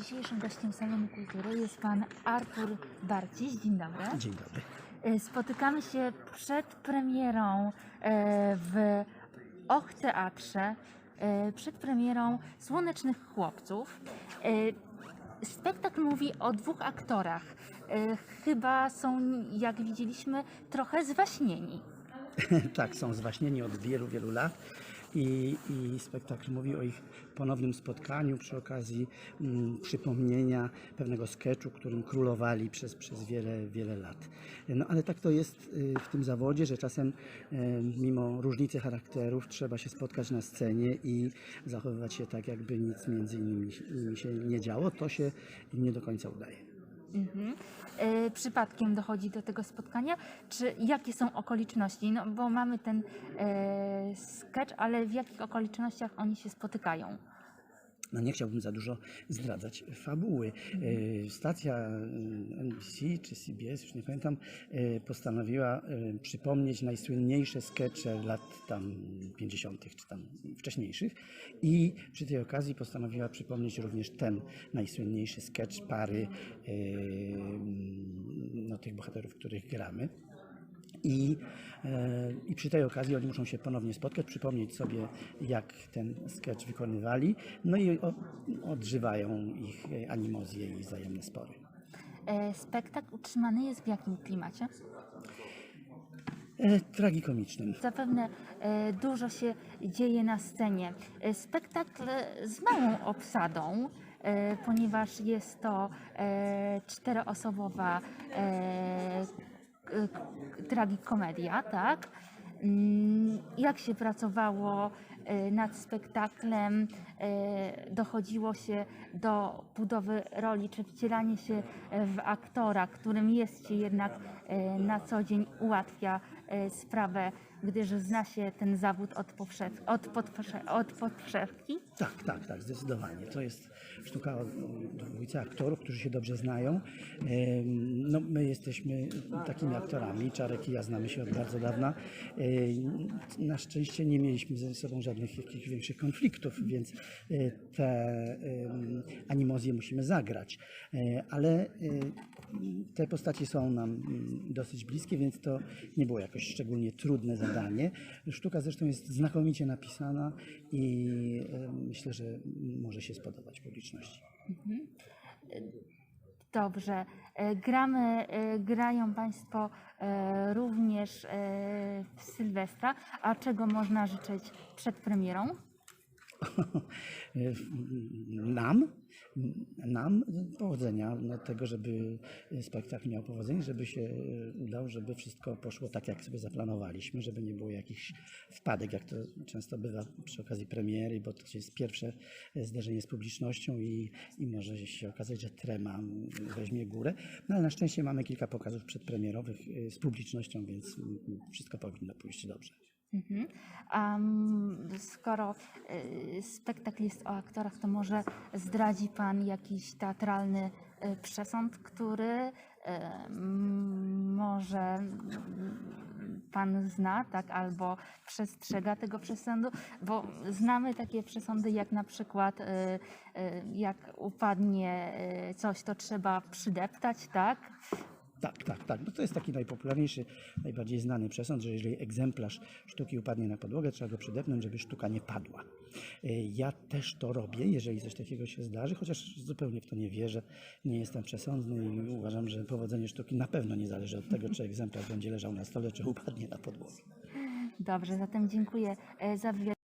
Dzisiejszym gościem Salonu Kultury jest pan Artur Barciś. Dzień dobry. Dzień dobry. E, Spotykamy się przed premierą e, w Och Teatrze, e, przed premierą Słonecznych Chłopców. Spektakl mówi o dwóch aktorach. Chyba są, jak widzieliśmy, trochę zwaśnieni. tak, są zwaśnieni od wielu, wielu lat i, i spektakl mówi o ich ponownym spotkaniu przy okazji mm, przypomnienia pewnego sketchu, którym królowali przez, przez wiele, wiele lat. No ale tak to jest y, w tym zawodzie, że czasem y, mimo różnicy charakterów trzeba się spotkać na scenie i zachowywać się tak, jakby nic między nimi się nie działo. To się nie do końca udaje. Mhm. E, Przypadkiem dochodzi do tego spotkania, czy jakie są okoliczności? No bo mamy ten e, sketch, ale w jakich okolicznościach oni się spotykają? No nie chciałbym za dużo zdradzać fabuły. E, Stacja e, NBC czy CBS, już nie pamiętam, e, postanowiła przypomnieć najsłynniejsze skecze lat tam 50. czy tam wcześniejszych i przy tej okazji postanowiła przypomnieć również ten najsłynniejszy sketch pary no, tych bohaterów, których gramy. I, e, I przy tej okazji oni muszą się ponownie spotkać, przypomnieć sobie, jak ten sketch wykonywali, no i odżywają ich animozje i wzajemne spory. E, Spektakl utrzymany jest w jakim klimacie? E, tragikomicznym. Zapewne dużo się dzieje na scenie. Spektakl z małą obsadą, ponieważ jest to czteroosobowa tragikomedia, tak? Mm, Jak się pracowało e, nad spektaklem, e, dochodziło się do budowy roli, czy wcielanie się w aktora, którym jest się jednak e, na co dzień ułatwia sprawę, gdyż zna się ten zawód od, powszew, od, od podszewki. Tak, tak, tak, zdecydowanie. To jest sztuka o dwójce aktorów, którzy się dobrze znają. No, my jesteśmy takimi aktorami, Czarek i ja znamy się od bardzo dawna. Na szczęście nie mieliśmy ze sobą żadnych jakichś większych konfliktów, więc e, te animozje musimy zagrać. E, Ale e, te postacie są nam mm, dosyć bliskie, więc to nie było jakoś szczególnie trudne zadanie. Sztuka zresztą jest znakomicie napisana i e, myślę, że może się spodobać publiczności. Dobrze. E, Gramy, e, grają Państwo również w Sylwestra. A czego można życzyć przed premierą? nam, nam powodzenia, tego, żeby spektakl miał powodzenie, żeby się udał, żeby wszystko poszło tak, jak sobie zaplanowaliśmy, żeby nie było jakichś wpadek, jak to często bywa przy okazji premiery, bo to jest pierwsze zderzenie z publicznością i, i może się okazać, że trema weźmie górę. No ale na szczęście mamy kilka pokazów przedpremierowych y, z publicznością, więc wszystko powinno pójść dobrze. Mhm. Mm, skoro y, spektakl jest o aktorach, to może zdradzi Pan jakiś teatralny y, przesąd, który y, może Pan zna, tak, albo przestrzega tego przesądu, bo znamy takie przesądy, jak na przykład jak upadnie coś, to trzeba przydeptać, tak? Tak, tak, tak. No to jest taki najpopularniejszy, najbardziej znany przesąd, że jeżeli egzemplarz sztuki upadnie na podłogę, trzeba go przydepnąć, żeby sztuka nie padła. Y, Ja też to robię, jeżeli coś takiego się zdarzy, chociaż zupełnie w to nie wierzę. Nie jestem przesądny i uważam, że powodzenie sztuki na pewno nie zależy od tego, czy egzemplarz będzie leżał na stole, czy upadnie na podłogę. Dobrze, zatem dziękuję e, za wywiad.